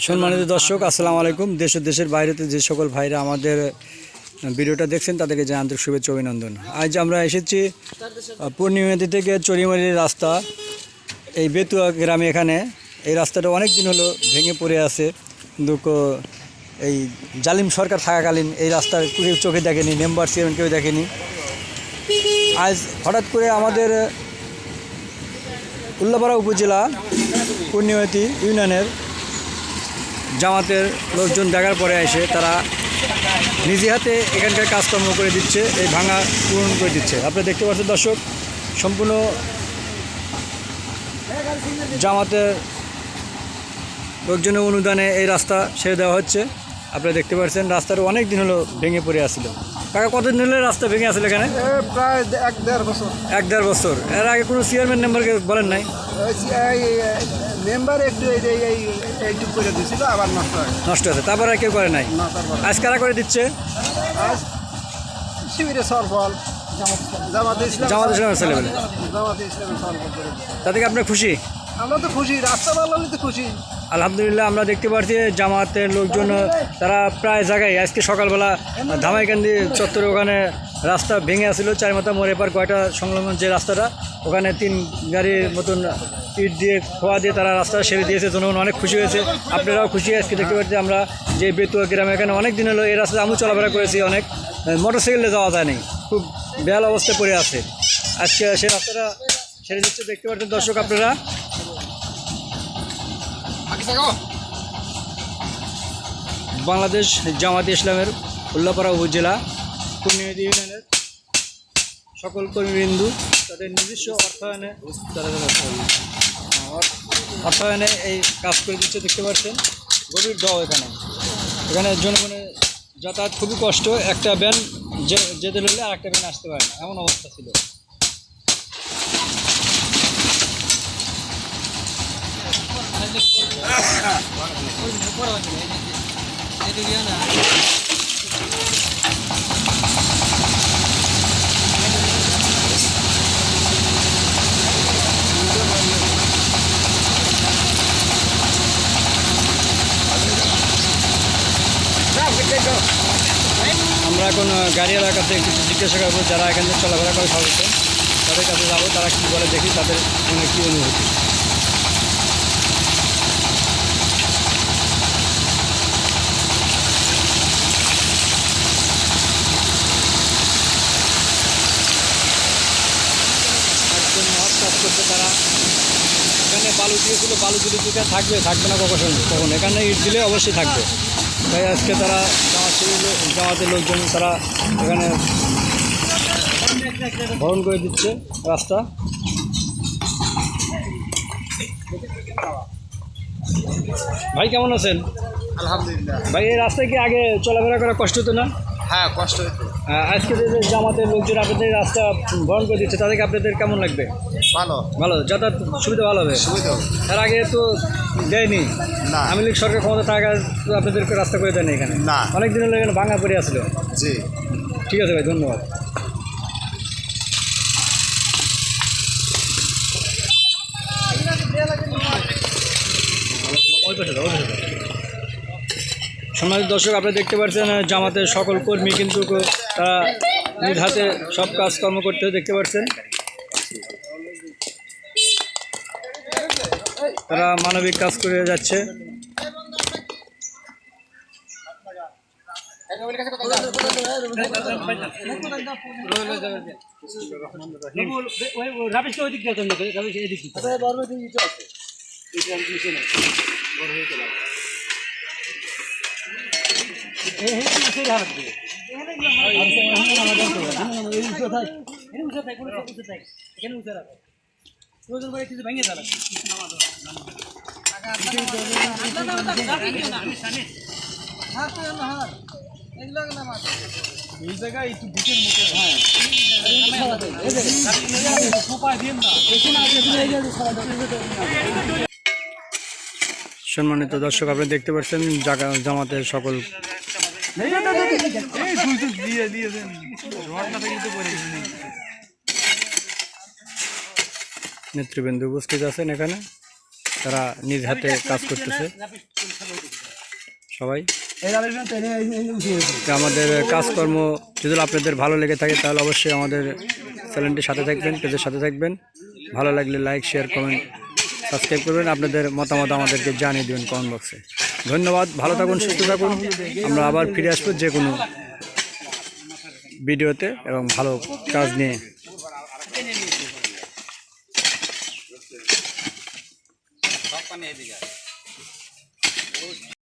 সম্মানিত দর্শক আসসালামু আলাইকুম। দেশ দেশের বাইরেতে যে সকল ভাইরা আমাদের ভিডিওটা দেখছেন তাদেরকে যে আন্তরিক শুভেচ্ছা অভিনন্দন। আজ আমরা এসেছি পূর্ণিমাতি থেকে চরিমারির রাস্তা এই বেতুয়া গ্রামে এখানে। এই রাস্তাটা অনেক দিন হলো ভেঙে পড়ে আছে। কিন্তু এই জালিম সরকার থাকাকালীন এই রাস্তা কেউ চোখে দেখেনি মেম্বার চেয়ারম্যান কেউ দেখেনি। আজ হঠাৎ করে আমাদের উল্লাপাড়া উপজেলা পূর্ণিমাতি ইউনিয়নের জামাতের লোকজন দেখার পরে এসে তারা নিজে হাতে এখানকার কাজকর্ম করে দিচ্ছে এই ভাঙা পূরণ করে দিচ্ছে। আপনারা দেখতে পাচ্ছেন দর্শক সম্পূর্ণ জামাতের লোকজনের অনুদানে এই রাস্তা সেরে দেওয়া হচ্ছে। আপনারা দেখতে পাচ্ছেন রাস্তাটা অনেক দিন হলো ভেঙে পড়ে আসছিল। কাকা কতদিন হলে রাস্তা ভেঙে আসলে এখানে? প্রায় এক দেড় বছর। এক দেড় বছর। এর আগে কোনো চেয়ারম্যান মেম্বারকে বলেন নাই? মেম্বার একটু এই এই- এই এইটুক করে দিছিল আবার নষ্ট হয় নষ্ট আছে তারপর আর কেউ করে নাই? না তারপর আজ কারা করে দিচ্ছে? আজ শিবিরে সরফল জামাতে ইসলাম। জামাত ইসলামের ছেলেবেলে জামাতে ইসলামের সরফল করে দিছে। তাতে আপনার খুশি? আমরা তো খুশি রাস্তা ভালো তো খুশি। আলহামদুলিল্লাহ আমরা দেখতে পাচ্ছি জামাতের লোকজন তারা প্রায় জায়গায় আজকে সকালবেলা ধামাইকান্দি চত্বরে ওখানে রাস্তা ভেঙে আসছিল চারিমাথা মোড়ে পার কয়টা সংলগ্ন যে রাস্তাটা ওখানে তিন গাড়ির মতন ইট দিয়ে খোয়া দিয়ে তারা রাস্তা সেরে দিয়েছে, জনগণ অনেক খুশি হয়েছে। আপনারাও খুশি, আজকে দেখতে পাচ্ছি আমরা যে বেতুয়া গ্রামে, এখানে অনেক দিন হলো এই রাস্তায় আমি চলাফেরা করেছি, অনেক মোটর সাইকেলে যাওয়া যায়নি, খুব বেহাল অবস্থায় পড়ে আছে। আজকে সেই রাস্তাটা সেরে দিচ্ছে, দেখতে পাচ্ছেন দর্শক আপনারা। বাংলাদেশ জামাত ইসলামের উল্লাপাড়া উপজেলা পূর্ণিমাদি ইউনিয়নের সকল কর্মীবৃন্দু তাদের নিজস্ব অর্থায়নে অর- অর্থায়নে এই কাজ করে দিচ্ছে দেখতে পাচ্ছেন গভীর ড এখানে এখানে জনগণের যাতায়াত খুবই কষ্ট একটা ব্যান যেতে হলে আর একটা ব্যান আসতে পারে না এমন অবস্থা ছিল আমরা এখন গাড়িওয়ালার কাছে কিছু জিজ্ঞাসা করব, যারা এখান থেকে চলাফেরা করে সবাই তাদের কাছে যাব, তারা কী বলে দেখি, তাদের মনে কী অনুভূতি। তারা। এখানে বালু দিয়েছিল বালু দিলে থাকবে থাকবে না কখন? কখন? এখানে ইট দিলে অবশ্যই থাকবে। তাই আজকে তারা জামাতের লোকজন তারা এখানে ভরণ করে দিচ্ছে রাস্তা। ভাই কেমন আছেন? আলহামদুলিল্লাহ। ভাই এই রাস্তায় কি আগে চলাফেরা করা কষ্ট হতো না? হ্যাঁ কষ্ট হতো আজকে যে জামাতের লোকজন আপনাদের রাস্তা ভরণ করে দিচ্ছে তাদেরকে আপনাদের কেমন লাগবে? ভালো। ভালো যাতায়াত সুবিধা ভালো হবে? সুবিধা হবে। এর আগে তো দেয়নি? না। আমি লীগ সরকার ক্ষমতা থাকা আপনাদেরকে রাস্তা করে দেয়নি এখানে? না। অনেক দিন হলো এখানে ভাঙা পড়ে আসলো। জি। ঠিক আছে ভাই ধন্যবাদ। ওই পাশে ওই পাশে সম্মানিত দর্শক আপনি দেখতে পাচ্ছেন জামাতের সকল কর্মী কিন্তু তারা নিজ হাতে সব কাজকর্ম করতে দেখতে পাচ্ছেন। তারা মানবিক কাজ করে যাচ্ছে। সম্মানিত দর্শক আপনি দেখতে পাচ্ছেন জামাতের সকল নেতৃবৃন্দ উপস্থিত আছেন এখানে। তারা নিজ হাতে কাজ করতেছে। সবাই। আমাদের কাজকর্ম যদি আপনাদের ভালো লেগে থাকে, তাহলে অবশ্যই আমাদের চ্যানেলটির সাথে থাকবেন, পেজের সাথে থাকবেন। ভালো লাগলে লাইক শেয়ার কমেন্ট সাবস্ক্রাইব করবেন। আপনাদের মতামত আমাদেরকে জানিয়ে দেবেন কমেন্ট বক্সে ধন্যবাদ, ভালো থাকুন, সুস্থ থাকুন। আমরা আবার ফিরে আসব যে কোনো ভিডিওতে এবং ভালো কাজ নিয়ে। সব পানি এদিকে